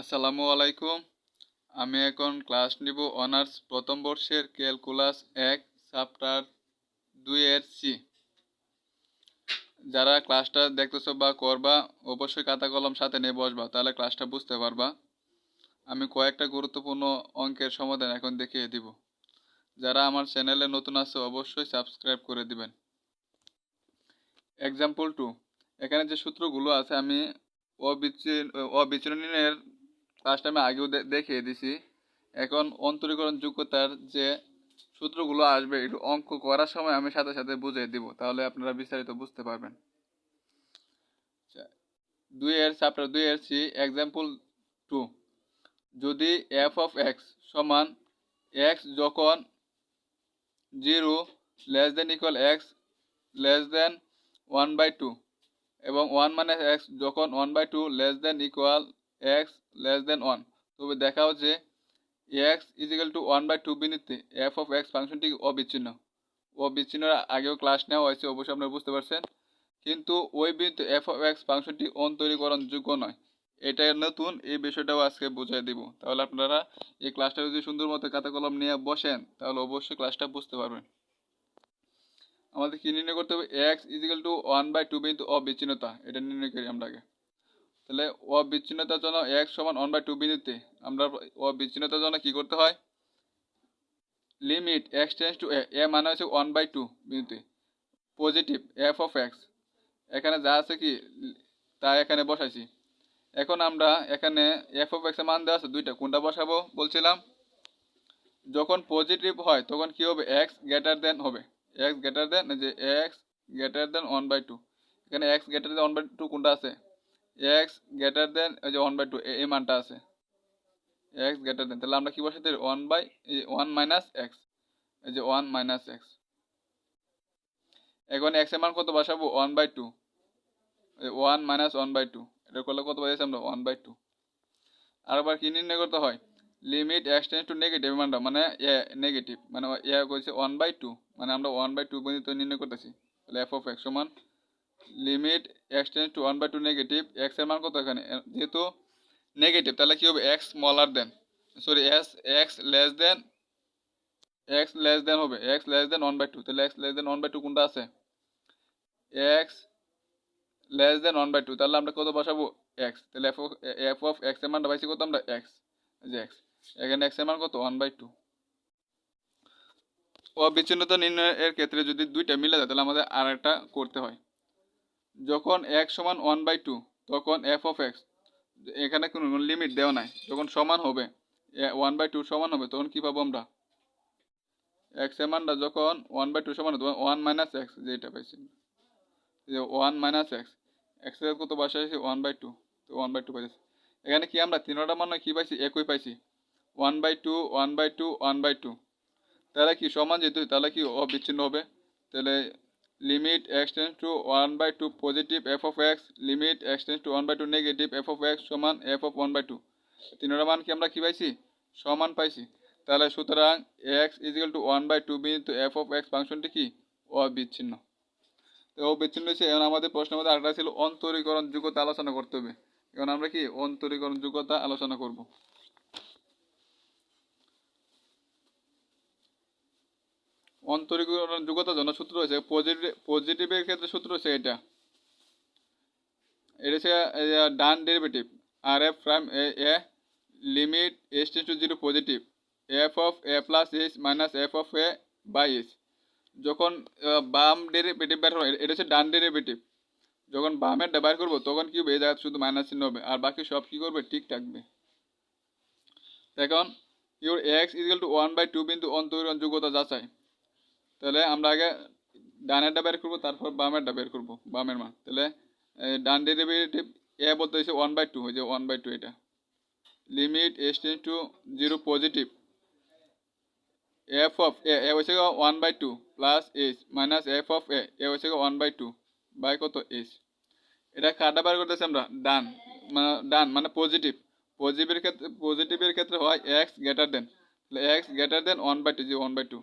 আসসালামু আলাইকুম। আমি এখন ক্লাস নিব অনার্স প্রথম বর্ষের ক্যালকুলাস এক, চ্যাপ্টার এর সি। যারা ক্লাসটা দেখতেছো বা করবা, অবশ্যই খাতা কলম সাথে নিয়ে বসবা, তাহলে ক্লাসটা বুঝতে পারবা। আমি কয়েকটা গুরুত্বপূর্ণ অঙ্কের সমাধান এখন দেখিয়ে দিব। যারা আমার চ্যানেলে নতুন আছে, অবশ্যই সাবস্ক্রাইব করে দিবেন। এক্সাম্পল টু এখানে যে সূত্রগুলো আছে, আমি অবিচ্ছিন্ন, অবিচ্ছিন্নের ক্লাসটা আমি আগেও দেখিয়ে দিছি। এখন অন্তরীকরণ যোগ্যতার যে সূত্রগুলো আসবে একটু অঙ্ক করার সময় আমি সাথে সাথে বুঝিয়ে দিব তাহলে আপনারা বিস্তারিত বুঝতে পারবেন। আচ্ছা, দুই এর চ্যাপ্টার দুই এর সি এক্সাম্পল টু যদি এফ অফ এক্স সমান এক্স যখন zero less than equal X less than one by two এবং ওয়ান মানে এক্স যখন one by two less than equal X less than one তবে দেখাও যে X equal to one by two বিনীতে F of x ফাংশনটি অবিচ্ছিন্ন। অবিচ্ছিন্নর আগেও class নেওয়া হয়েছে, অবশ্যই আপনারা বুঝতে পারছেন। কিন্তু ওই বিন্দু এফ অফ এক্স ফাংশনটি অন্তরীকরণ যোগ্য নয়। এটা নতুন, এই বিষয়টাও আজকে বুঝিয়ে দিব। তাহলে আপনারা এই ক্লাসটা যদি সুন্দর মতো খাতা কলম নিয়ে বসেন, তাহলে অবশ্যই ক্লাসটা বুঝতে পারবেন। আমাদের কি নির্ণয় করতে হবে? X equal to one by two বিন্দু অবিচ্ছিন্নতা, এটা নির্ণয় করি আমরা আগে তাহলে অবিচ্ছিন্নতার জন্য এক্স সমান ওয়ান বাই টু বিন্দুতে। আমরা অবিচ্ছিন্নতার জন্য কি করতে হয়? Limit X tends to A A মানে হচ্ছে ওয়ান বাই টু বিন্দুতে। পজিটিভ এফ অফ এক্স এখানে যা আছে কি, তা এখানে বসাইছি। এখন আমরা এখানে এফ অফ এক্সের মান দেওয়া আছে দুইটা, কোনটা বসাবো বলছিলাম? যখন পজিটিভ হয়, তখন কি হবে? এক্স গ্রেটার দেন হবে। এক্স গ্রেটার দেন যে X greater than one by two এখানে X greater than one by two কোনটা আছে? এক্স গ্রেটার দেন এই যে ওয়ান বাই টু এই মানটা আছে। এক্স গ্রেটার দেন তাহলে আমরা কি বসাতে one by one minus X এই যে ওয়ান মাইনাস এক্স এখন এক্সের মান কত বসাবো? One by two one minus one by two এটা করলে কত পাইছি আমরা? ওয়ান বাই টু আরেকবার কি নির্ণয় করতে হয়? Limit X tends to negative মানটা মানে এ নেগেটিভ মানে এ করেছে ওয়ান বাই টু মানে আমরা ওয়ান বাই টু পর্যন্ত নির্ণয় করতেছি। তাহলে এফ অফ এক্স সমান limit X to one by two negative এক্সের মান কত এখানে? যেহেতু নেগেটিভ তাহলে কি হবে? X smaller than sorry S X less than X less than হবে। X less than one by two তাহলে X less than one by two কোনটা আছে? X less than one by two তাহলে আমরা কত বসাবো? এক্স তাহলে এফ এফ অফ এক্সের মানটা পাইছি কত আমরা? এক্স যে এক্স এখানে এক্সের মান কত? ওয়ান বাই টু অবিচ্ছিন্নতা নির্ণয়ের ক্ষেত্রে যদি দুইটা মিলে যায়, তাহলে আমাদের আর একটা করতে হয়। যখন এক্স সমান ওয়ান বাই টু তখন এফ অফ এক্স এখানে কোনো লিমিট দেওয়া নাই। যখন সমান হবে ওয়ান বাই টু সমান হবে, তখন কী পাবো আমরা? এক্সের মানটা যখন ওয়ান বাই টু সমান হবে ওয়ান মাইনাস এক্স যেটা পাইছি যে ওয়ান মাইনাস এক্স এক্সের কত বাসা আছে? ওয়ান বাই টু তো ওয়ান বাই টু পাইছি। এখানে কি আমরা তিনটা মান কি পাইছি? একই পাইছি। One by two one by two one by two তাহলে কি সমান যেহেতু, তাহলে কি অবিচ্ছিন্ন হবে? তাহলে tends to one by two positive f of x limit x tends to one by two negative f of x সমান f of one by two তিনটা মান কি আমরা কি পাইছি? সমান পাইছি। তাহলে সুতরাং x is equal to one by two বিন্দু এফ অফ এক্স ফাংশনটি কি? অবিচ্ছিন্ন। তো অবিচ্ছিন্ন হচ্ছে এখন আমাদের প্রশ্নের মধ্যে আরেকটা ছিল অন্তরীকরণ যোগ্যতা আলোচনা করতে হবে। এখন আমরা কি? অন্তরীকরণ যোগ্যতা আলোচনা করব। অন্তরীকরণ যোগ্যতার জন্য সূত্র হয়েছে পজিটিভ পজিটিভের ক্ষেত্রে সূত্র হচ্ছে এটা। এটা হচ্ছে ডান derivative R f prime, a a limit s tends to zero positive f of a plus h minus f of a by h যখন বাম ডেরিভেটিভ বের হয়, এটা হচ্ছে ডান ডেরিভেটিভ যখন বামেরটা বের করব, তখন কি হবে? এই জায়গায় শুধু মাইনাস চিহ্ন হবে। আর বাকি সব কি করবে? ঠিক থাকবে। এখন your x is equal to one by two বিন্দু অন্তরীকরণ যোগ্যতা যাচাই। তাহলে আমরা আগে ডানেরটা বের করব, তারপর বামেরটা বের করব, বামের মান তাহলে ডান ডেরিভেটিভ এ বলতে হয়েছে ওয়ান বাই টু হয়েছে ওয়ান বাই টু এটা। Limit s tends to zero positive f of a a হচ্ছে one by two plus h minus f of a a হচ্ছে ওয়ান বাই টু বাই কত h এটা কাটা বার করতেছি আমরা, ডান। মানে ডান মানে পজিটিভ পজিটিভের ক্ষেত্রে পজিটিভের ক্ষেত্রে হয় এক্স গ্রেটার দেন তাহলে x greater than one by two যে ওয়ান বাই টু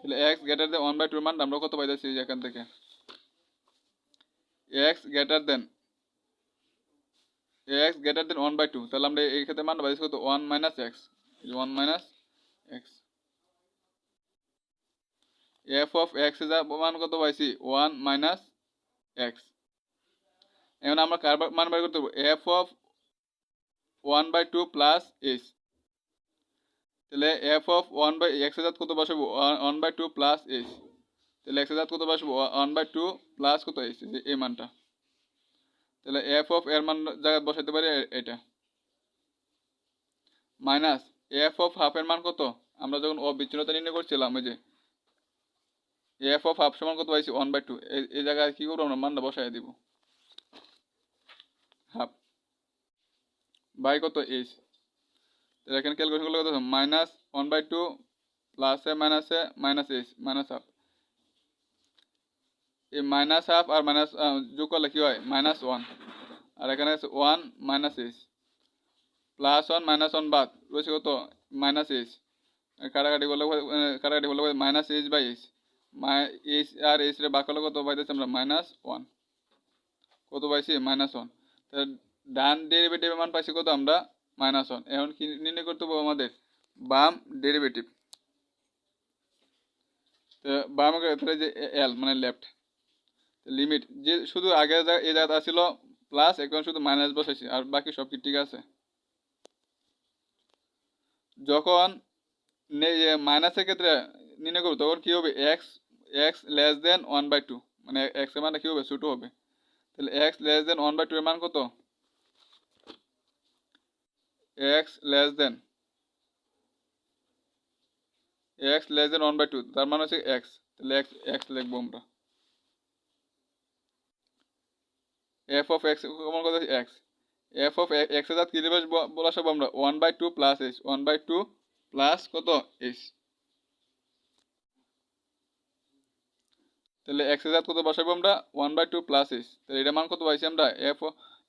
তাহলে x greater than one by টুর মান আমরা কত পাইতেছি এখান থেকে? X greater than x greater than one by two তাহলে আমরা এই ক্ষেত্রে মান পাইছি কত? One minus x one minus x f of এক্সের মান কত পাইছি? ওয়ান মাইনাস এক্স এখন আমরা কার মান বের করতে পারব? F of one by two plus h তাহলে এফ অফ ওয়ান বাই এক্সের জাত কত বসাবো one by two plus h তাহলে এক্সের জাত কত বসাবো ওয়ান বাই টু প্লাস কত এইচ এই মানটা। তাহলে এফ অফ এর মান জায়গায় বসাতে পারি এটা। মাইনাস এফ অফ হাফের মান কত? আমরা যখন অবিচ্ছিন্নতা নির্ণয় করছিলাম ওই যে এফ অফ হাফ সমান কত পাইছি? ওয়ান বাই টু এই জায়গায় কী করব আমরা? মানটা বসাই দিব। হাফ বাই কত এইচ এখানে ক্যালকুলেশন করলে কত মাইনাস ওয়ান বাই টু প্লাসে মাইনাসে মাইনাস এইচ মাইনাস হাফ এই মাইনাস হাফ আর মাইনাস যোগ করলে কি হয়? মাইনাস ওয়ান আর এখানে আছে one minus h plus one minus one বাদ। রয়েছে কত? মাইনাস এইচ কাটাকাটি করলে কাটাকাটি করলে minus h by h h R h রে বাক করলে কত পাইতেছি আমরা? মাইনাস ওয়ান কত পাইছি? মাইনাস ওয়ান ডান ডেরিভেটিভের মান পাইছি কত আমরা? মাইনাস ওয়ান এখন কি নির্ণয় করতে হবে আমাদের? বাম ডেরিভেটিভ তো বাম যে এল মানে লেফট লিমিট যে শুধু আগে এই জায়গাটা ছিল প্লাস এখন শুধু মাইনাস বসাইছি, আর বাকি সব কি ঠিক আছে? যখন মাইনাসের ক্ষেত্রে নির্ণয় করব, তখন কী হবে? X x less than one by two মানে এক্সের মানটা কী হবে? ছোটো হবে। তাহলে x less than one by two এর মান কত? X less than x less than one by two তার মানে হচ্ছে এক্স তাহলে এক্স এক্স লিখব আমরা। এফ অফ এক্স কমন কথা এক্স এফ অফ এক্সের জাত কী বলা সব আমরা। One by two plus h one by two plus কত? এইচ তাহলে এক্সের জাত কত বসাবো আমরা? One by two plus h তাহলে এটা মান কত পাইছি আমরা? F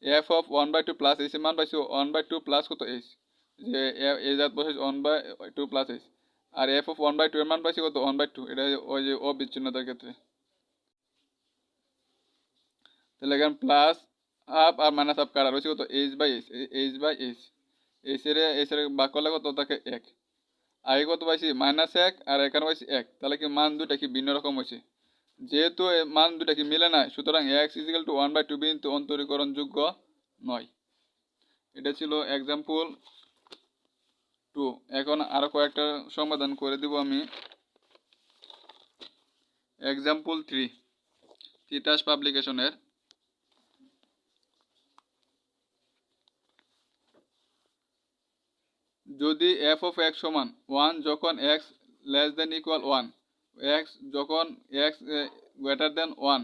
f of one by two plus h মান পাইছি ওয়ান বাই টু প্লাস কত এইচ যে এই জাত বসেছে one by two plus h R f of one by two এর মান পাইছি কত? ওয়ান বাই টু এটা ওই যে অবিচ্ছিন্নতার ক্ষেত্রে। তাহলে এখানে প্লাস আপ আর মাইনাস আপ কাটা রয়েছে কত? H by h h by h এইচের এইচের বাক করলে কত? থাকে এক। আগে কত পাইছি? মাইনাস এক, আর এখানে পাইছি এক। তাহলে কি মান দুটা কি ভিন্ন রকম হয়েছে? যেহেতু মান দুটা কি মিলে না সুতরাং x is equal to one by two কিন্তু অন্তরীকরণযোগ্য নয়। এটা ছিল এক্সাম্পল টু এখন আরও কয়েকটা সমাধান করে দিব আমি। এক্সাম্পল থ্রি তিতাস পাবলিকেশনের। যদি এফ অফ এক্স সমান ওয়ান যখন x less than equal one x যখন এক্স গ্রেটার দেন ওয়ান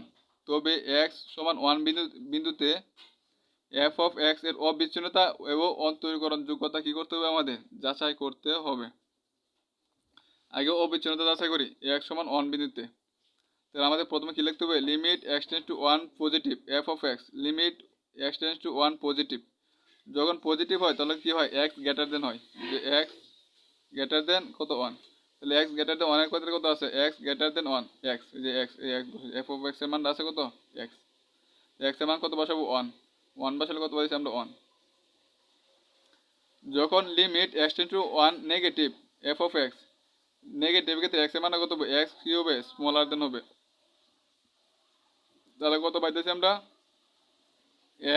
তবে এক্স সমান ওয়ান বিন্দু, বিন্দুতে এফ অফ এক্সের অবিচ্ছিন্নতা এবং অন্তরীকরণ যোগ্যতা কী করতে হবে আমাদের? যাচাই করতে হবে। আগে অবিচ্ছিন্নতা যাচাই করি এক্স সমান ওয়ান বিন্দুতে। তাহলে আমাদের প্রথমে কী লিখতে হবে? Limit x tends to one positive f of x limit x tends to one positive যখন পজিটিভ হয়, তাহলে কি হয়? এক্স গ্রেটার দেন হয়। যে এক্স গ্রেটার দেন কত? ওয়ান তাহলে এক্স গ্রেটার দেন ওয়ানের ক্ষেত্রে কত আছে? X greater than one x যে এক্স এফ অফ এক্সের মান আছে কত? এক্স এক্সের মান কত বসাবো? ওয়ান ওয়ান বসালে কত বলেছি আমরা? ওয়ান যখন limit x tend to one negative f of x negative ক্ষেত্রে এক্সের মান কত এক্স কি হবে স্মলার দেন হবে। তাহলে কত পাইতেছি আমরা?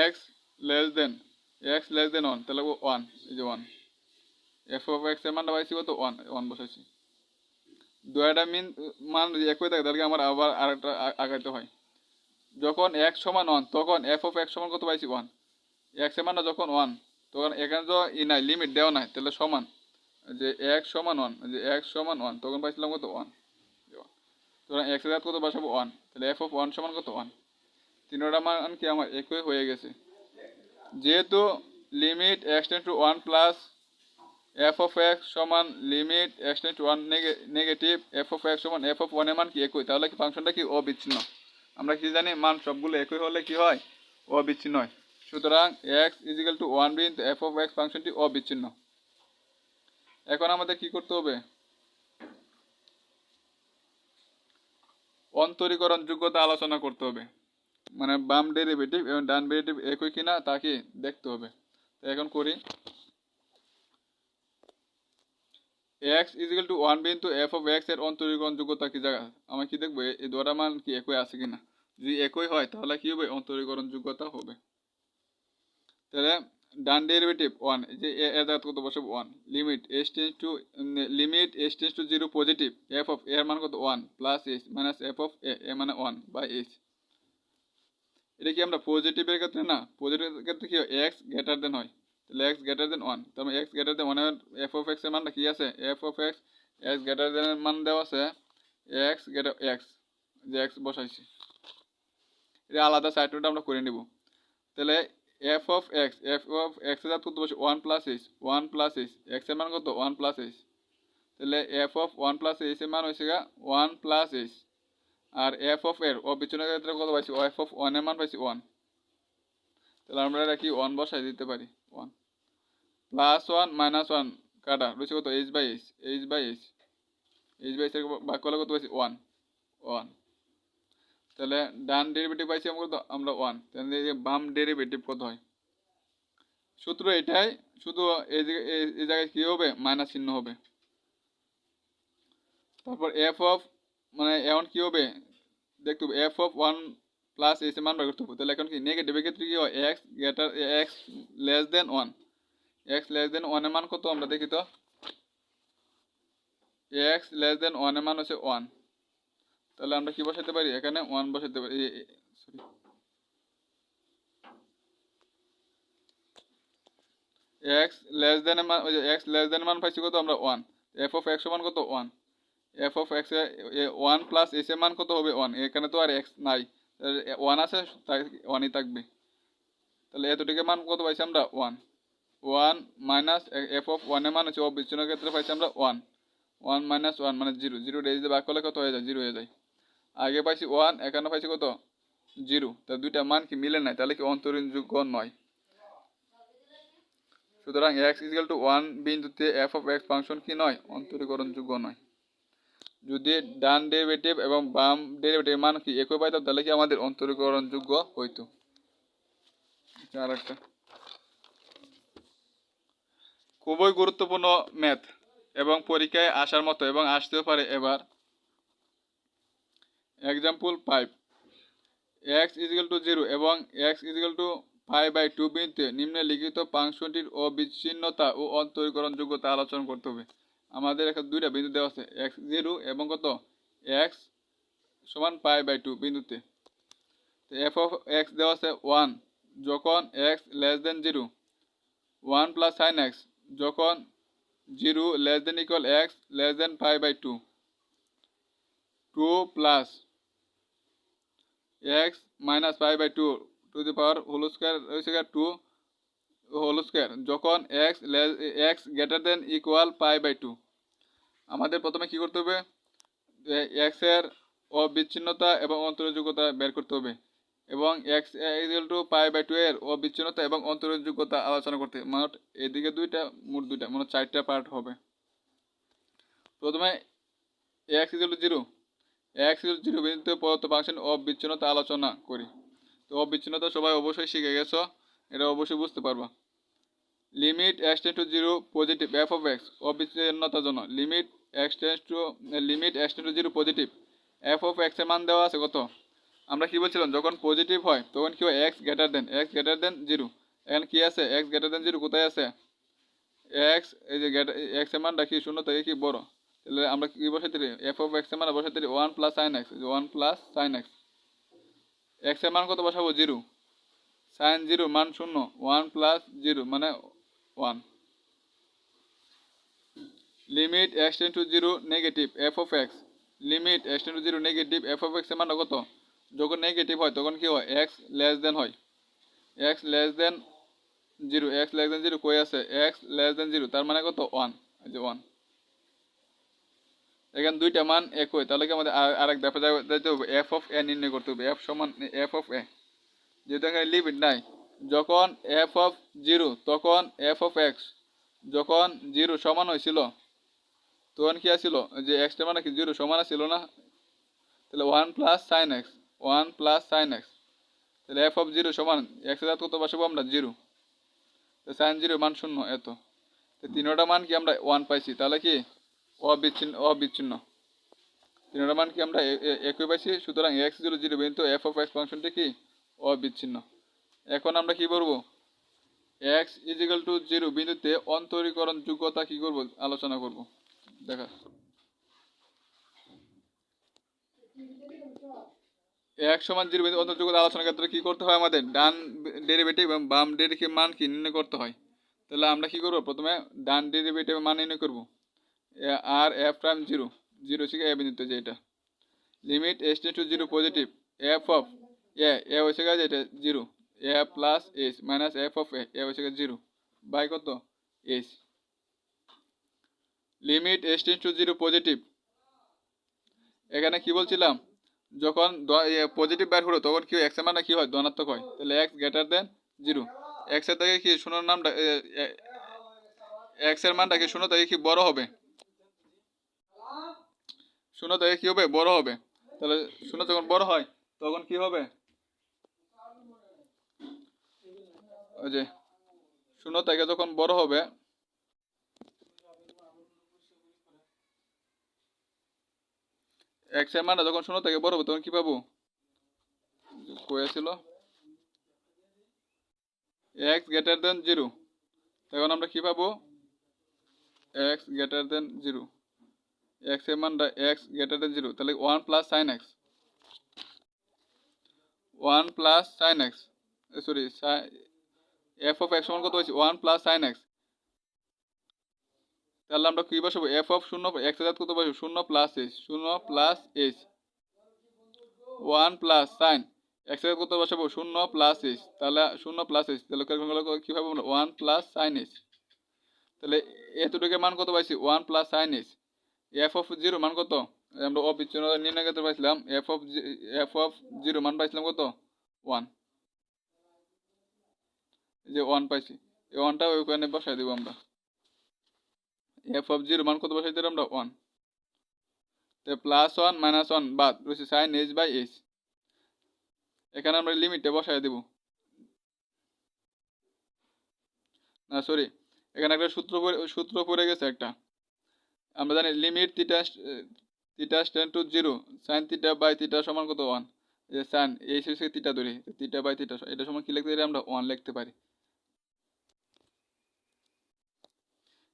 X less than x less than one তাহলে ওয়ান এই যে ওয়ান এফ অফ এক্সের মানটা পাইছি কত? ওয়ান ওয়ান বসাইছি। দুটা মিন, মান যদি একই থাকে, তাহলে আমার আবার আরেকটা আগাইতে হয়? যখন এক্স সমান ওয়ান তখন এফ অফ এক্স সমান কত পাইছি? ওয়ান এক্সের মানটা যখন ওয়ান তখন এখানে তো ই নাই লিমিট দেওয়া নাই, তাহলে সমান। যে এক্স সমান ওয়ান যে এক্স সমান ওয়ান তখন পাইছিলাম কত? ওয়ান তখন এক্সের কত বসাবো? ওয়ান তাহলে এফ অফ ওয়ান সমান কত? ওয়ান তিনটা মান কি আমার একই হয়ে গেছে? যেহেতু limit x tend to one plus f of x সমান limit to one negative f of x সমান এফ অফ ওয়ানের মান কি একই? তাহলে কি ফাংশনটা কি অবিচ্ছিন্ন? আমরা কি জানি মান সবগুলো একই হলে কি হয়? অবিচ্ছিন্ন হয়। সুতরাং x is equal to one bin f of x ফাংশনটি অবিচ্ছিন্ন। এখন আমাদের কি করতে হবে? অন্তরীকরণ যোগ্যতা আলোচনা করতে হবে। মানে বাম ডেরিভেটিভ এবং ডান ডেরিভেটিভ একই কিনা তাকে দেখতে হবে। তো এখন করি। X is equal to one বিন্দু এফ অফ এক্সের অন্তরীকরণ যোগ্যতা কি জায়গা? আমার কি দেখব? এই দুটা মান কি একই আছে কিনা? যদি একই হয়, তাহলে কি হবে? অন্তরীকরণ যোগ্যতা হবে। তাহলে ডান ডেরিভেটিভ ওয়ান যে এর জায়গা কত বসে? One limit s tends to limit s tends to zero positive f of এর মান কত? One plus h minus f of a a মানে ওয়ান বাই এইচ এটা কি আমরা পজিটিভের ক্ষেত্রে না? পজিটিভের ক্ষেত্রে কি হয়? এক্স গ্রেটার দেন হয়। তাহলে এক্স গ্রেটার দেন ওয়ান তাহলে এক্স গ্রেটার দেন ওয়ানের এফ অফ এক্সের মানটা কি আছে? F of x x greater than মান দেওয়া আছে এক্স গ্রেটার এক্স যে এক্স বসাইছি। এটা আলাদা সাইডটা আমরা করে নিব। তাহলে f of x f of এক্সের কত বসে one plus h one plus h এক্সের মান কত? ওয়ান প্লাস এইচ তাহলে f of one plus h এর মান হয়েছে গা ওয়ান প্লাস এইচ আর এফ অফ এর ও পিছনের ক্ষেত্রে কত পাইছি? এফ অফ ওয়ানের মান পাইছি ওয়ান তাহলে আমরা এটা কি ওয়ান বসাই দিতে পারি? প্লাস ওয়ান মাইনাস ওয়ান কাটা রয়েছে কত? H by h h by h h by এইচের ভাগ করলে কত পাইছি? ওয়ান ওয়ান তাহলে ডান ডেরিভেটিভ পাইছি আমরা আমরা ওয়ান তাহলে এই যে বাম ডেরিভেটিভ কত হয়? সূত্র এটাই, শুধু এই এই- জায়গায় কী হবে? মাইনাস চিহ্ন হবে। তারপর এফ অফ মানে এখন কী হবে? দেখতে হবে f of one plus s মান বার করতে হবে। তাহলে এখন কি? নেগেটিভের ক্ষেত্রে কি হয়? X greater x less than one x less than ওয়ানের মান কত আমরা দেখি তো? এক্স লেস দেন ওয়ানের মান হচ্ছে ওয়ান তাহলে আমরা কি বসাতে পারি? এখানে ওয়ান বসাতে পারি। সরি এক্স লেস দেন মান এক্স লেস দেন মান পাইছি কত আমরা? ওয়ান এফ অফ এক্স মান কত? One f of x one plus s এর মান কত হবে? ওয়ান এখানে তো আর এক্স নাই। ওয়ান আছে ওয়ানই থাকবে। তাহলে এতটুকু মান কত পাইছি আমরা? One one minus f of ওয়ানের মান হচ্ছে অবিচ্ছিন্ন ক্ষেত্রে পাইছি আমরা ওয়ান। ওয়ান মাইনাস ওয়ান মানে জিরো। জিরো ডেজ দিয়ে বাক করলে কত হয়ে যায়? জিরো হয়ে যায়। আগে পাইছি ওয়ান, এখানে পাইছি কত? জিরো। তা দুইটা মান কি মিলে নাই? তাহলে কি অন্তরীণযোগ্য নয়। সুতরাং x is equal to one বিন্দুতে এফ অফ এক্স ফাংশন কি নয়? অন্তরীকরণযোগ্য নয়। যদি ডান ডেরিভেটিভ এবং বাম ডেরিভেটিভ মান কি একই পাইতাম, তাহলে কি আমাদের অন্তরীকরণযোগ্য হইতো? আর একটা খুবই গুরুত্বপূর্ণ ম্যাথ এবং পরীক্ষায় আসার মতো এবং আসতেও পারে এবার। Example five x is equal to zero এবং x is equal to five by two বিন্দুতে নিম্নলিখিত ফাংশনটির অবিচ্ছিন্নতা ও অন্তরীকরণ যোগ্যতা আলোচনা করতে হবে। আমাদের এখানে দুইটা বিন্দু দেওয়া আছে এক্স জিরো এবং কত? এক্স সমান পাই বাই টু বিন্দুতে। তো এফ অফ এক্স দেওয়া আছে ওয়ান যখন x less than zero one plus sine x যখন zero less than equal x less than five by two two plus x minus five by two to the power whole square two whole square যখন x x greater than equal pi by two আমাদের প্রথমে কি করতে হবে? এক্সের অবিচ্ছিন্নতা এবং অন্তরযোগ্যতা বের করতে হবে। এবং x equal to pi by two এর অবিচ্ছিন্নতা এবং অন্তরযোগ্যতা আলোচনা করতে মোট এদিকে দুইটা, মোট দুইটা মানে চারটা পার্ট হবে। প্রথমে x equal to zero x equal zero বিন্দুতে প্রদত্ত ফাংশন অবিচ্ছিন্নতা আলোচনা করি। তো অবিচ্ছিন্নতা সবাই অবশ্যই শিখে গেছো, এটা অবশ্যই বুঝতে পারবা। Limit x tends to zero positive f of x অবিচ্ছিন্নতার জন্য। Limit x tends to limit x tends to zero positive f of এক্সের মান দেওয়া আছে কত? আমরা কি বলছিলাম, যখন পজিটিভ হয়, তখন কি হয়? X greater than x greater than zero এখন কি আছে? এক্স গ্রেটার দেন জিরো কোথায় আছে? এক্স এই যে গ্রেটার এক্সের মানটা কি শূন্য থেকে কি বড়? তাহলে আমরা কি বসাইতে পারি? এফ অফ এক্সের মান বসাইতে পারি one plus sine x one plus sine x এক্সের মান কত বসাবো? জিরো সাইন জিরো মান শূন্য ওয়ান প্লাস জিরো মানে one limit x tend to zero negative f of x limit x tend to zero negative f of এক্সের মান কত? যখন নেগেটিভ হয়, তখন কি হয়? এক্স লেস দেন হয়। X less than zero x less than zero কই আছে? এক্স লেস দেন জিরো তার মানে কত? ওয়ান যে ওয়ান এখানে দুইটা মান একই, তাহলে কি আমাদের আর- আরেক দফা যাইতে হবে। এফ অফ এ নির্ণয় করতে হবে। এফ সমান এফ অফ এ যেহেতু এখানে লিমিট নাই, যখন এফ অফ জিরো তখন এফ অফ এক্স যখন জিরো সমান হয়েছিল, তখন কি আছিল যে এক্সটা মানে কি জিরো সমান ছিল না? তাহলে one plus sine x one plus sine x. তাহলে এফ অফ জিরো সমান এক্স হাজার কত বসাবো আমরা জিরো তো সাইন জিরো মান শূন্য এত। তো তিনোটা মান কি আমরা ওয়ান পাইছি? তাহলে কি? অবিচ্ছিন্ন অবিচ্ছিন্ন। তিনোটা মান কি আমরা একই পাইছি? সুতরাং এক্স জিরো জিরো বিন্দু এফ অফ এক্স ফাংশনটি কি? অবিচ্ছিন্ন। এখন আমরা কি করব? এক্স ইজিক্যাল টু জিরো বিন্দুতে অন্তরীকরণ যোগ্যতা কি করব? আলোচনা করব। দেখা। এক সমান জিরো বিন্দু অন্তর্যোগ্যতা আলোচনার ক্ষেত্রে কি করতে হয় আমাদের? ডান ডেরিভেটিভ এবং বাম ডেরিভেটিভ মান কি নির্ণয় করতে হয়? তাহলে আমরা কি করব? প্রথমে ডান ডেরিভেটিভ মান নির্ণয় করব। আর, এফ প্রাইম জিরো। জিরো থেকে এ বিন্দুতে যে এটা limit s tend to zero positive. F of a a হয়েছে গেছে এটা zero. A plus s minus f of a a হয়েছে জিরো। বাই কত? S. Limit s tend to zero positive. এখানে কি বলছিলাম? যখন পজিটিভ বের হলো, তখন কি এক্সের মানটা কি হয়? ধনাত্মক হয়। তাহলে এক্স গ্রেটার দেন জিরো এক্সের থেকে কি শূন্যর নামটা এক্সের মানটা কি শূন্য থেকে কি বড় হবে? শূন্য থেকে কি হবে? বড় হবে। তাহলে শূন্য যখন বড় হয়, তখন কি হবে? ওই যে, শূন্য থেকে যখন বড় হবে এক্সের মানটা যখন শূন্য থেকে বড় হবে তখন কি পাবো? কয়েছিল এক্স গ্রেটার দেন জিরো তখন আমরা কি পাবো? এক্স গ্রেটার দেন জিরো এক্সের মানটা এক্স গ্রেটার দেন জিরো তাহলে one plus sine x one plus sine x sorry f of x সমান কত হয়েছে? ওয়ান প্লাস সাইন এক্স তাহলে আমরা কি বসাবো? এফ অফ শূন্য এক্সের কত বসাবো? শূন্য প্লাস এইচ শূন্য plus h one plus sine এক্সের কত বসাবো? শূন্য প্লাস এইচ তাহলে শূন্য প্লাস এইচ তাহলে কীভাবে আমরা ওয়ান প্লাস সাইন এইচ তাহলে এতটুকু মান কত পাইছি? One plus sine h f of zero মান কত? আমরা অবিচ্ছিন্ন নির্ণয় করতে পাইছিলাম f of f of zero মান পাইছিলাম কত? ওয়ান যে ওয়ান পাইছি। এই ওয়ানটা ওইখানে বসাই দেবো আমরা। এফ অফ জিরো মান কত বসাই দিলাম আমরা? ওয়ান তো প্লাস ওয়ান মাইনাস ওয়ান বাদ। রয়েছে সাইন এইচ বাই এইচ এখানে আমরা লিমিটটা বসাই দেব। না সরি এখানে একটা সূত্র পড়ে- সূত্র পড়ে গেছে একটা। আমরা জানি limit theta theta tends to zero sine theta by theta সমান কত? ওয়ান যে সাইন এইচ হচ্ছে থিটা ধরে থিটা বাই থিটা এটা সমান কি লিখতে পারি আমরা? ওয়ান লিখতে পারি।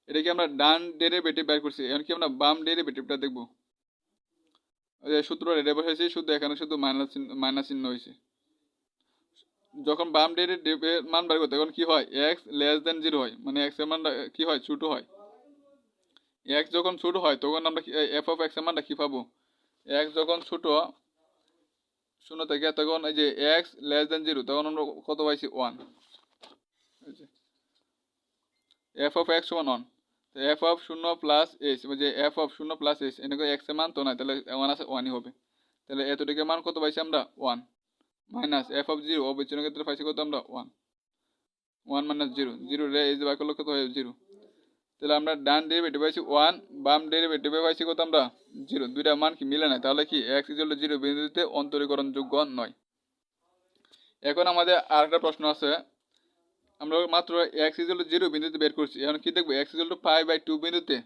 এটা কি আমরা ডান ডেরিভেটিভ বের করছি। এখন কি আমরা বাম ডেরিভেটিভটা দেখব? সূত্র রেডে বসেছি, শুধু এখানে শুধু মাইনাস মাইনাস চিহ্ন হয়েছে। যখন বাম ডেরিভেটিভের মান বের করতে, তখন কি হয়? এক্স লেস দেন জিরো হয়। মানে এক্সের মানটা কি হয়? ছোট হয়। এক্স যখন ছোট হয়, তখন আমরা এফ অফ এক্সের মানটা কি পাবো? এক্স যখন ছোট শূন্য থেকে, তখন এই যে এক্স লেস দেন জিরো তখন আমরা কত পাইছি? ওয়ান এফ অফ এক্স সমান ওয়ান তো এফ অফ শূন্য প্লাস এইচ যে এফ অফ শূন্য প্লাস এইচ এনেকে এক্সের মান তো নাই, তাহলে ওয়ান আছে ওয়ানই হবে। তাহলে এতটুকু মান কত পাইছি আমরা? One minus f of zero অবিচ্ছিন্ন ক্ষেত্রে পাইছি কত আমরা? One one minus zero zero রে এই যে বাকি করলে কত হয়? জিরো তাহলে আমরা ডান ডেরিভেটিভ পাইছি ওয়ান বাম ডেরিভেটিভে পাইছি কত আমরা? জিরো দুইটা মান কি মিলে নাই? তাহলে কি এক্স ইজল জিরো বিন্দুতে অন্তরীকরণযোগ্য নয়। এখন আমাদের আরেকটা প্রশ্ন আছে। আমরা মাত্র এক্স ইজল জিরো বিন্দুতে বের করছি। এখন কি দেখব? X equal to five by two বিন্দুতে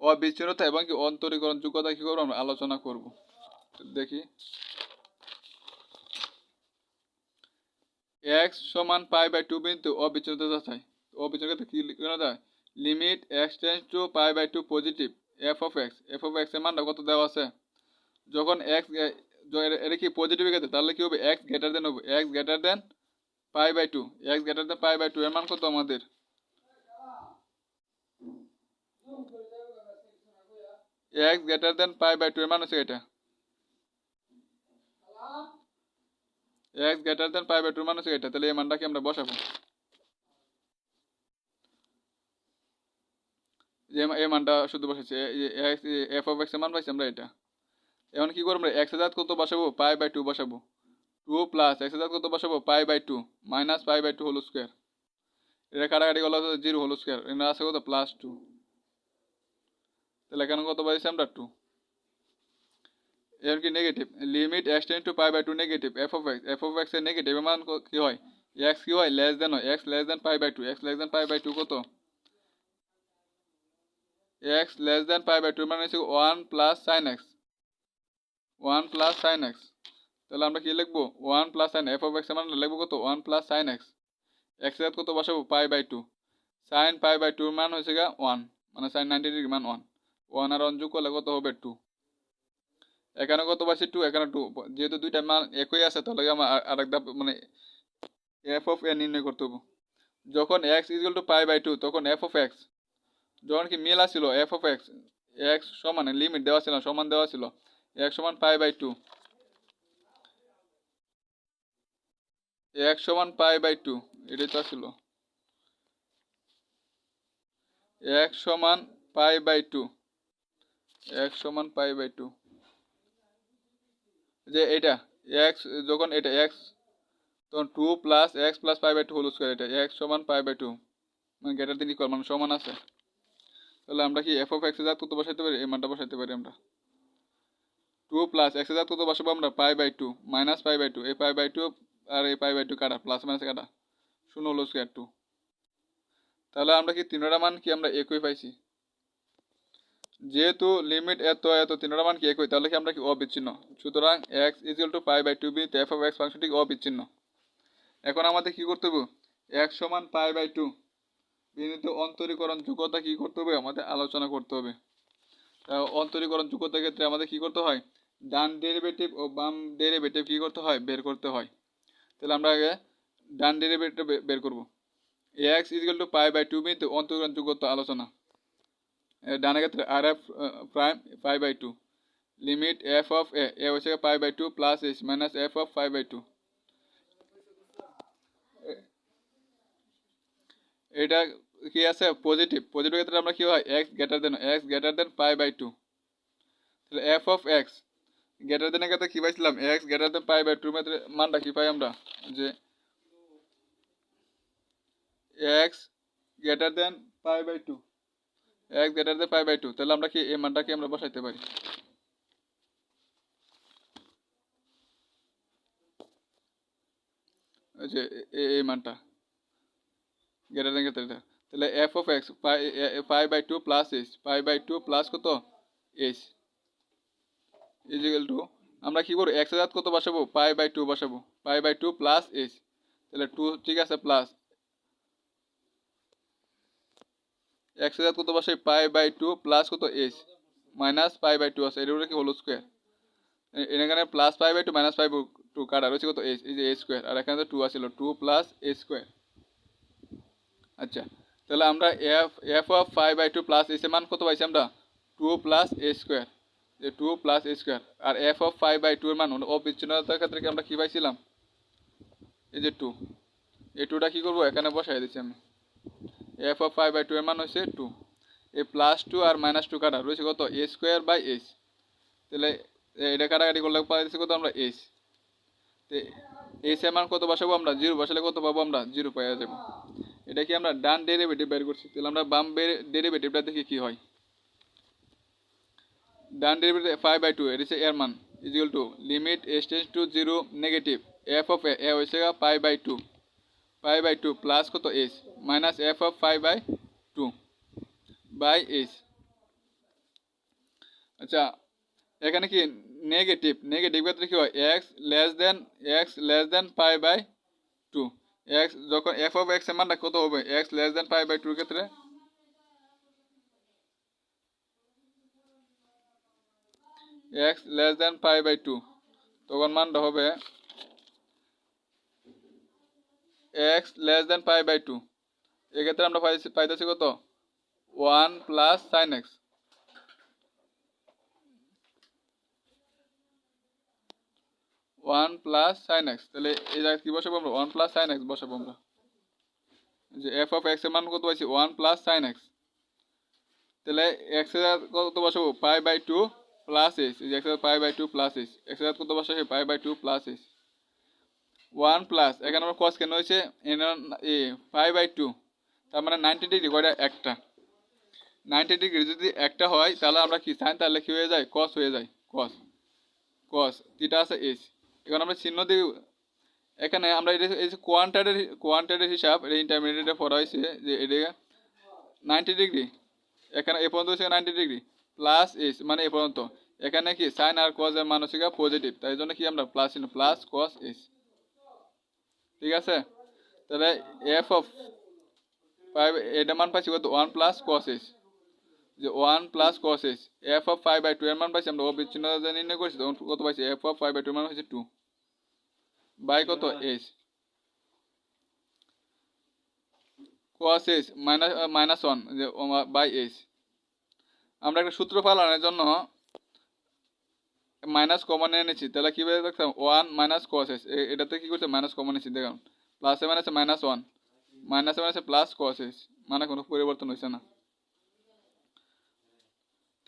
অবিচ্ছিন্নতা এবং কি অন্তরীকরণ যোগ্যতা কি করব? আমরা আলোচনা করব। দেখি। এক্স সমান পাই বাই টু বিন্দু অবিচ্ছিন্নতা যাচাই অবিচ্ছিন্নতা কি যায়? Limit x tends to pi by two positive f of x f of এক্সের মানটা কত দেওয়া আছে? যখন এক্স এটা কি পজিটিভ গেছে, তাহলে কি হবে? এক্স গ্রেটার দেন হবে। X greater than pi by two x greater than pi by two, এর মান কত আমাদের? X greater than pi by two, এর মান হচ্ছে এটা। X greater than pi by two মান হচ্ছে এটা। তাহলে এই মানটাকে আমরা বসাবো। যে এই মানটা শুধু বসেছে এফ অফ এক্সের মান পাইছি আমরা এটা। এখন কি করব আমরা? এক্স হাজার কত বসাবো? পাই বাই টু বসাবো। টু প্লাস এক্স কত বসাবো? Pi by two minus pi by two whole square এটা কাটাকাটি গেলো জিরো হোল স্কোয়ার এটা আছে কত? প্লাস টু তাহলে এখানে কত পাইছি আমরা? টু এর কি negative limit x to pi by two negative f of x f of এক্সের নেগেটিভ মান কি হয়? এক্স কি হয়? লেস দেন হয়। X less than pi by two x less than pi by two কত? X less than pi by two মানে হচ্ছে one plus sine x one plus sine x তাহলে আমরা কি লিখব? One plus sine f of x মানে লিখব কত? ওয়ান প্লাস সাইন এক্স এক্সের কত বসাবো? Pi by two sine pi by টুর মান হয়েছে গা ওয়ান মানে সাইন নাইনটি ডিগ্রি মান ওয়ান ওয়ান আর ওয়ান করলে কত হবে? টু এখানে কত পাচ্ছি টু এখানে টু যেহেতু দুইটা মান একই আছে, তাহলে আমার আর- আরেকটা মানে এফ অফ এ নির্ণয় করতে হবে। যখন x equal to pi by two তখন এফ অফ এক্স যখন কি মিল আসছিল এফ অফ এক্স এক্স সমান লিমিট দেওয়া ছিল, সমান দেওয়া ছিল। এক্স সমান পাই বাই টু এক্স সমান পাই বাই টু, এটাই তো ছিল এক্স সমান পাই বাই টু এক্স সমান পাই বাই টু। যে এটা এক্স যখন এটা এক্স তখন two plus x plus pi by two whole square এটা এক্স সমান পাই বাই টু। মানে গেটার দিন ইকুয়াল মানে সমান আছে। তাহলে আমরা কি এফ অফ এক্স জাত কত বসাইতে পারি? এই মানটা বসাইতে পারি আমরা। টু প্লাস এক্স জাত কত বসাবো আমরা, pi by two, minus pi by two, এই পাই বাই টু আর এই পাই বাই টু কাটা প্লাস মাইনাস কাটা। শূন্য হলো স্কোয়ার টু তাহলে আমরা কি তিনটা মান কি আমরা একই পাইছি? যেহেতু লিমিট এত এত তিনটা মান কি একই, তাহলে কি আমরা কি অবিচ্ছিন্ন? সুতরাং x equal to pi by two B f of x ফাংশনটি অবিচ্ছিন্ন। এখন আমাদের কি করতে হবে? এক সমান পাই বাই টু বিনীত অন্তরীকরণ যোগ্যতা কি করতে হবে? আমাদের আলোচনা করতে হবে। অন্তরীকরণ যোগ্যতার ক্ষেত্রে আমাদের কি করতে হয়? ডান ডেরিভেটিভ ও বাম ডেরিভেটিভ কি করতে হয়? বের করতে হয়। আমরা আগে ডান ডেরিভেটিভ বের করব। X equal to pi by two বিনীত অন্তরীকরণ আলোচনা। ডানের ক্ষেত্রে আর f prime pi by two limit f of a a হচ্ছে pi by two plus h minus f of five by two এটা কি আছে? পজিটিভ পজিটিভ ক্ষেত্রে আমরা কি হয়? X greater than x greater than pi by two তাহলে F of x greater দেনের ক্ষেত্রে কি পাইছিলাম x greater than pi by two ক্ষেত্রে মানটা কি পাই আমরা যে x greater than pi by two x greater than pi by two তাহলে আমরা কি এই মানটাকে আমরা বসাইতে পারি যে এই মানটা গ্রেটার দেন ক্ষেত্রে এটা। তাহলে f of x pi by two plus h pi by two plus কত এইচ ইজিক্যাল টু আমরা কি করব? এক্স হাজার কত বসাবো? পাই বাই টু বসাবো। Pi by two plus h তাহলে টু ঠিক আছে প্লাস এক্স হাজার কত বসাই? পাই বাই টু প্লাস কত h minus pi by two আছে। এটা কি হলো স্কোয়ার এখানে plus pi by two minus five two কাটা। রয়েছে কত? এইচ এই যে এইচ স্কোয়ার আর এখানে তো টু আসছিল টু প্লাস এইচ স্কোয়ার আচ্ছা তাহলে আমরা f f of five by two plus s এর মান কত পাইছি আমরা? টু প্লাস এ স্কোয়ার যে two plus square R f of five by two এর মান অবিচ্ছিন্নতার ক্ষেত্রে কি আমরা কী পাইছিলাম? এই যে টু এই টুটা কী করব? এখানে বসাই দিচ্ছি আমি। F of five by two এর মান হচ্ছে টু এই প্লাস টু আর মাইনাস টু কাটা, রয়েছে কত? এ স্কোয়ার বাই এইচ তাহলে এটা কাটাকাটি করলে পাইছি কত আমরা এইচ তো এইচ এর মান কত বসাবো আমরা? জিরো বসালে কত পাবো আমরা? জিরো পাইয়া যাব। এটা কি আমরা ডান ডেরিভেটিভ বের করছি? তাহলে আমরা বাম ডেরিভেটিভটা দেখি কী হয়। ডান ডেরিভেটিভ ফাইভ বাই টু এটা হচ্ছে এর মান equal to limit s tends to zero negative f of a হচ্ছে pi by two pi by two plus কত h minus f of five by two by h আচ্ছা এখানে কি negative negative ক্ষেত্রে কি হয়? X less than x less than pi by two x যখন f of এক্সের মানটা কত হবে? X less than pi by টুর ক্ষেত্রে x less than pi by two. তখন মানটা হবে x less than pi by two. এক্ষেত্রে আমরা পাইছি, পাইতেছি কত? One plus sine x. One plus sine x. তাহলে এই জায়গায় কি বসাবো আমরা? ওয়ান প্লাস সাইন এক্স বসাবো আমরা। যে এফ অফ এক্সের মান কত পাইছি? One plus sine x. তাহলে এক্সের কত বসাবো? Pi by two. Plus h এই যে x pi by two plus h x কত বসাবো pi by two plus h one plus এখানে আমার কস কেন হয়েছে? এ পাই বাই টু তার মানে নাইনটি ডিগ্রি কয়টা একটা। নাইনটি ডিগ্রি যদি একটা হয়, তাহলে আমরা কি? সাইন তাহলে কি হয়ে যায়? কস হয়ে যায়। কস কস তিটা আছে এইচ এখন আমরা চিহ্ন দিই এখানে আমরা এটা এই কোয়ান্টারের কোয়ান্টারের হিসাব এটা ইন্টারমিডিয়েটে পড়া হয়েছে যে এটা নাইনটি ডিগ্রি এখানে এ পর্যন্ত হচ্ছে নাইনটি ডিগ্রি প্লাস এস মানে এ পর্যন্ত। এখানে কি সাইন আর কজ এর মান পজিটিভ তাই জন্য কি আমরা প্লাস প্লাস কস এস ঠিক আছে? তাহলে এফ অফ ফাইভ এটা মান পাইছি কত? ওয়ান প্লাস কস এস যে one plus cos s f of five by two এর মান পাইছি আমরা অবিচ্ছিন্ন নির্ণয় করছি, তখন কত পাইছি? F of five by two মান হচ্ছে টু বাই কত s cos s minus minus one যে বাই এস আমরা একটা সূত্র পালনের জন্য মাইনাস কমন এনেছি তাহলে কীভাবে দেখতাম? ওয়ান মাইনাস কস এস এটাতে কী করছে? মাইনাস কমন এনেছি দেখুন। প্লাসে মাইনাসে মাইনাস ওয়ান মাইনাসে মাইনাসে প্লাস কস এস মানে কোনো পরিবর্তন হয়েছে না।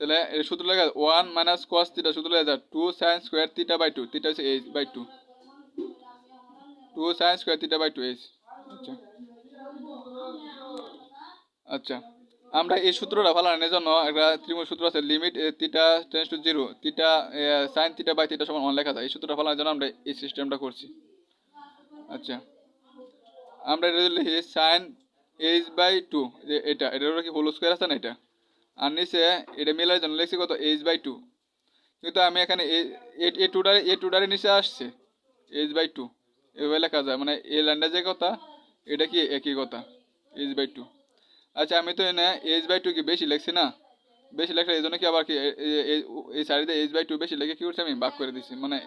তাহলে এই সূত্র লেখা ওয়ান মাইনাস কস তিটা সূত্র লেখা two sine square theta by two theta হচ্ছে h by two two sine square theta by two h আচ্ছা। আচ্ছা। আমরা এই সূত্রটা ভালো ফালানোর জন্য একটা ত্রিমূল সূত্র আছে limit theta tends to zero theta sine theta by theta সমান ওয়ান লেখা যায়। এই সূত্রটা ফালানোর জন্য আমরা এই সিস্টেমটা করছি। আচ্ছা। আমরা এটা লিখি সাইন এইচ বাই টু যে এটা, এটার কি হোল স্কোয়ার আছে না এটা? আর নিচে এটা মেলার জন্য লিখছি কত? এইচ বাই টু কিন্তু আমি এখানে এ টুটারে এ টুটারে নিচে আসছে এইচ বাই টু এভাবে লেখা যায় মানে এ ল্যান্ডে যে কথা, এটা কি একই কথা? এইচ বাই টু আচ্ছা আমি তো এনে এইচ বাই টু কি বেশি লিখছি না? বেশি লেখলে এই জন্য কি আবার কি এই সাইডে এইচ বাই টু বেশি লিখে কি করছি আমি? বাক করে দিছি। মানে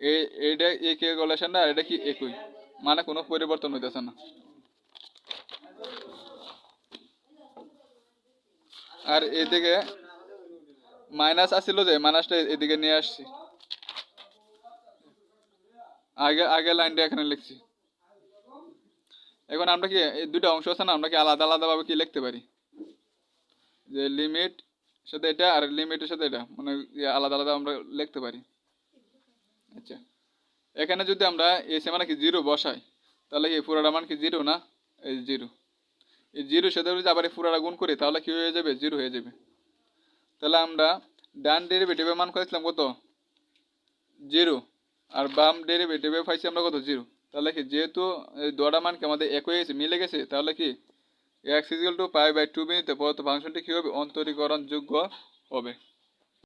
এই এইটা এই ক্যালকুলেশনটা আর এটা কি একই? মানে কোনো পরিবর্তন হইতেছে না। আর এদিকে মাইনাস আসছিল যে মাইনাসটা এদিকে নিয়ে আসছি। আগে আগে লাইনটা এখানে লিখছি। এখন আমরা কি, এই দুটো অংশ আছে না, আমরা কি আলাদা আলাদাভাবে কি লিখতে পারি? যে লিমিট সাথে এটা আর লিমিটের সাথে এটা মানে ইয়ে আলাদা আলাদা আমরা লিখতে পারি। আচ্ছা। এখানে যদি আমরা এসে মানে কি জিরো বসাই, তাহলে এই পুরাটা মান কি জিরো না? এই জিরো এই জিরো সাথে যদি আবার এই পুরাটা গুণ করি, তাহলে কি হয়ে যাবে? জিরো হয়ে যাবে। তাহলে আমরা ডান ডেরিভেটিভের মান করেছিলাম কত? জিরো আর বাম ডেরিভেটিভে পাইছি আমরা কত? জিরো তাহলে কি, যেহেতু এই দোয়াটা মান কি আমাদের একই গেছে মিলে গেছে, তাহলে কি x equal to pi by two বিনিতে পরত ফাংশনটি কী হবে? অন্তরীকরণযোগ্য হবে।